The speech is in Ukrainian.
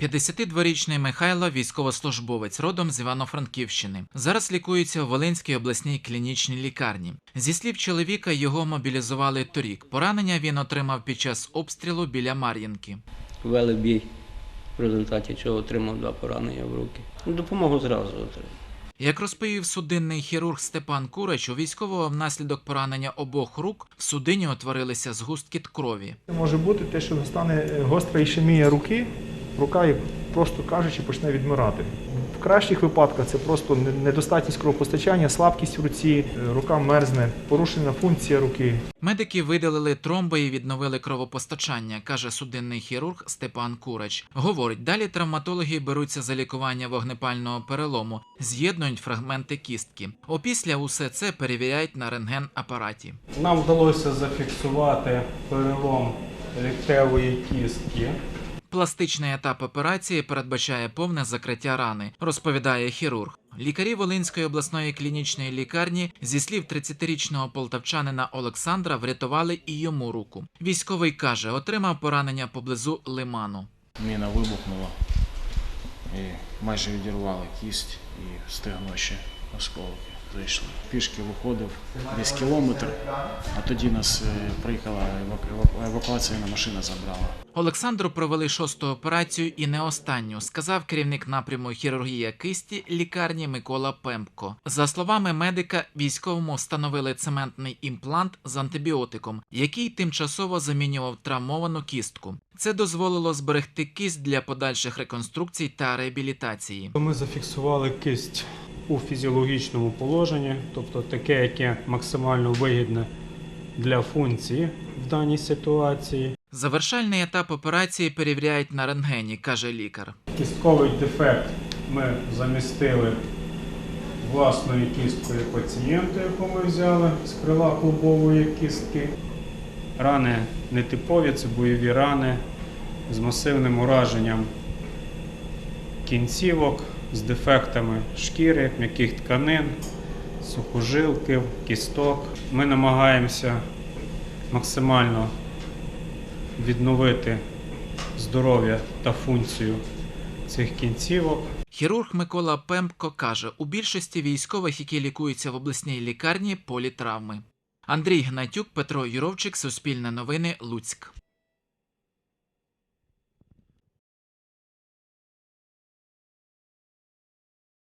52-річний Михайло військовослужбовець родом з Івано-Франківщини. Зараз лікується у Волинській обласній клінічній лікарні. Зі слів чоловіка, його мобілізували торік. Поранення він отримав під час обстрілу біля Мар'їнки. Вели бій, в результаті чого отримав два поранення в руки. Допомогу зразу отримав. Як розповів судинний хірург Степан Курач, у військового внаслідок поранення обох рук в судині утворилися згустки крові. Може бути те, що стане гостра ішемія руки, рука, як просто кажучи, почне відмирати. В кращих випадках це просто недостатність кровопостачання, слабкість в руці, е, рука мерзне, порушена функція руки. Медики видалили тромби і відновили кровопостачання, каже судинний хірург Степан Курач. Говорить, далі травматологи беруться за лікування вогнепального перелому, з'єднують фрагменти кістки. Опісля усе це перевіряють на рентген-апараті. Нам вдалося зафіксувати перелом ліктевої кістки. Пластичний етап операції передбачає повне закриття рани, розповідає хірург. Лікарі Волинської обласної клінічної лікарні зі слів 30-річного полтавчанина Олександра врятували і йому руку. Військовий каже, отримав поранення поблизу лиману. Міна вибухнула і майже відірвала кість і стегно осколки зайшли. Пішки виходив десь кілометр, а тоді нас е, приїхала еваку- еваку- евакуаційна машина забрала. Олександру провели шосту операцію і не останню, сказав керівник напряму хірургія кисті лікарні Микола Пемпко. За словами медика, військовому встановили цементний імплант з антибіотиком, який тимчасово замінював травмовану кістку. Це дозволило зберегти кість для подальших реконструкцій та реабілітації. Ми зафіксували кисть у фізіологічному положенні, тобто таке, яке максимально вигідне для функції в даній ситуації. Завершальний етап операції перевіряють на рентгені, каже лікар. Кістковий дефект ми замістили власною кісткою пацієнта, яку ми взяли з крила клубової кістки. Рани нетипові, це бойові рани з масивним ураженням кінцівок, з дефектами шкіри, м'яких тканин, сухожилків, кісток. Ми намагаємося максимально відновити здоров'я та функцію цих кінцівок. Хірург Микола Пемпко каже, у більшості військових, які лікуються в обласній лікарні, політравми. Андрій Гнатюк, Петро Юровчик, Суспільне новини, Луцьк.